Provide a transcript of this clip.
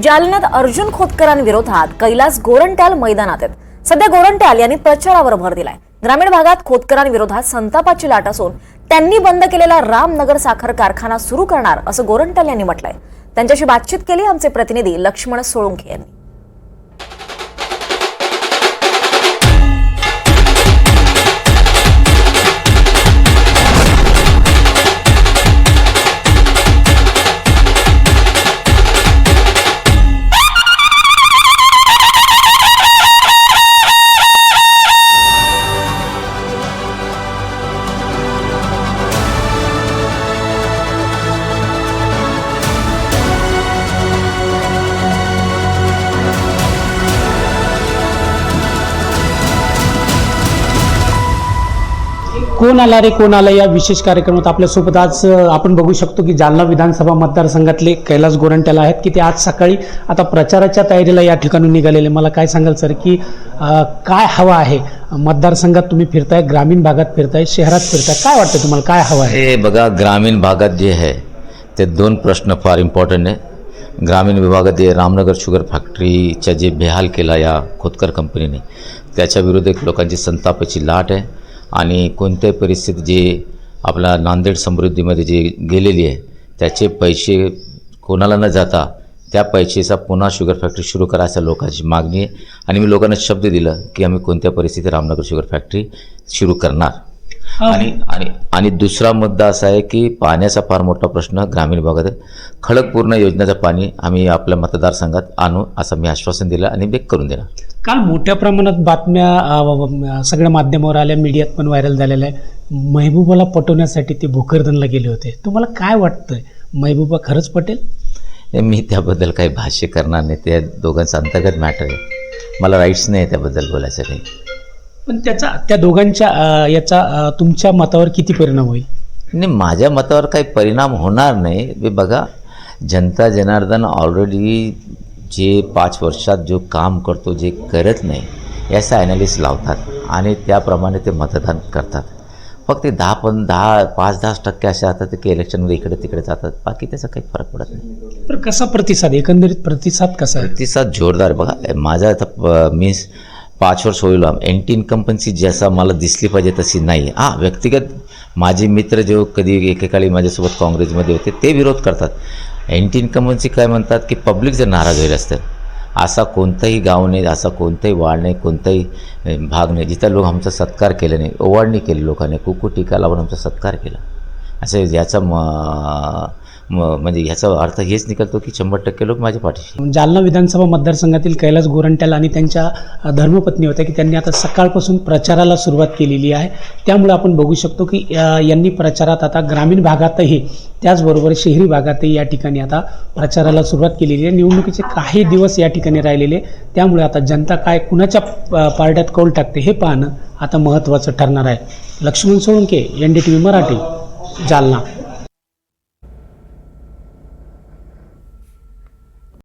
जालन्यात अर्जुन खोतकरांविरोधात कैलास गोरंट्याल मैदानात आहेत. सध्या गोरंट्याल यांनी प्रचारावर भर दिलाय. ग्रामीण भागात खोतकरांविरोधात संतापाची लाट असून त्यांनी बंद केलेला रामनगर साखर कारखाना सुरू करणार असं गोरंट्याल यांनी म्हटलंय. त्यांच्याशी बातचीत केली आमचे प्रतिनिधी लक्ष्मण सोळुंखे यांनी. कोण आला रे कोण आला या विशेष कार्यक्रमात? आपल्यासोबत आज आपण बघू शकतो की जालना विधानसभा मतदारसंघातले कैलास गोरंट्याला आहेत की ते आज सकाळी आता प्रचाराच्या तयारीला या ठिकाणी निघालेले. मला काय सांगाल सर की काय हवं आहे? मतदारसंघात तुम्ही फिरताय ग्रामीण भागात फिरताय शहरात फिरताय. काय वाटतं तुम्हाला? काय हवं आहे? हे बघा ग्रामीण भागात जे आहे ते दोन प्रश्न फार इम्पॉर्टंट आहे. ग्रामीण विभागात जे रामनगर शुगर फॅक्टरीचा जे बेहाल केला या खोतकर कंपनीने त्याच्या विरुद्ध एक लोकांची संतापाची लाट आहे. आणि कोणत्याही परिस्थितीत जे आपला नांदेड समृद्धीमध्ये जे गेलेली आहे त्याचे पैसे कोणाला न जाता त्या पैशाचा पुन्हा शुगर फॅक्टरी सुरू करायचा लोकांची मागणी आहे. आणि मी लोकांना शब्द दिलं की आम्ही कोणत्या परिस्थितीत रामनगर शुगर फॅक्टरी सुरू करणार. आणि आणि आणि दुसरा मुद्दा असा आहे की पाण्याचा फार मोठा प्रश्न ग्रामीण भागात आहे. खडकपूर्ण योजनेचं पाणी आम्ही आपल्या मतदारसंघात आणू असं मी आश्वासन दिलं आणि बेक करून देणार. काल मोठ्या प्रमाणात बातम्या सगळ्या माध्यमावर आल्या मीडियात पण व्हायरल झालेल्या आहे. महबूबाला पटवण्यासाठी ते भोकरदनला गेले होते. तुम्हाला काय वाटतंय? महबूबा खरंच पटेल? मी त्याबद्दल काही भाष्य करणार नाही. ते दोघांचं अंतर्गत मॅटर आहे. मला राईट्स नाही त्याबद्दल बोलायचं काही. पण त्याचा त्या दोघांच्या याचा तुमच्या मतावर किती परिणाम होईल? नाही माझ्या मतावर काही परिणाम होणार नाही. बघा जनता जनार्दन ऑलरेडी जे पाच वर्षात जो काम करतो जे करत नाही याचा ॲनालिस लावतात आणि त्याप्रमाणे ते मतदान करतात. फक्त दहा पण दहा पाच दहा टक्के असे राहतात की इलेक्शनमध्ये इकडे तिकडे जातात. बाकी त्याचा काही फरक पडत नाही. तर कसा प्रतिसाद? एकंदरीत प्रतिसाद कसा आहे? प्रतिसाद जोरदार. बघा. माझा आता प- मी पाच वर्ष होईल. एंटी इन्कम्पन्सी जसा मला दिसली पाहिजे तशी नाही. हां व्यक्तिगत माझे मित्र जो कधी एकेकाळी माझ्यासोबत काँग्रेसमध्ये होते ते विरोध करतात. एंटी इन्कम्पन्सी म्हणजे काय म्हणतात की पब्लिक जर नाराज होईल असतं असा कोणताही गाव नाही असा कोणताही वाढ नाही कोणताही भाग नाही. जिथं लोक आमचा सत्कार केला नाही ओवाळणी केली लोकांनी कुकू टीका लावून आमचा सत्कार केला. असं याचा म- म्हणजे ह्याचा अर्थ हेच निघतो की शंभर टक्के लोक माझ्या पाठीशी जालना विधानसभा मतदारसंघातील कैलास गोरंट्याल आणि त्यांच्या धर्मपत्नी होत्या की त्यांनी आता सकाळपासून प्रचाराला सुरुवात केलेली आहे. त्यामुळे आपण बघू शकतो की यांनी प्रचारात आता ग्रामीण भागातही त्याचबरोबर शहरी भागातही या ठिकाणी आता प्रचाराला सुरुवात केलेली आहे. निवडणुकीचे काही दिवस या ठिकाणी राहिलेले त्यामुळे आता जनता काय कुणाच्या पार्ट्यात कौल टाकते हे पाहणं आता महत्त्वाचं ठरणार आहे. Laxman Solanke N D T V Marathi Jalna.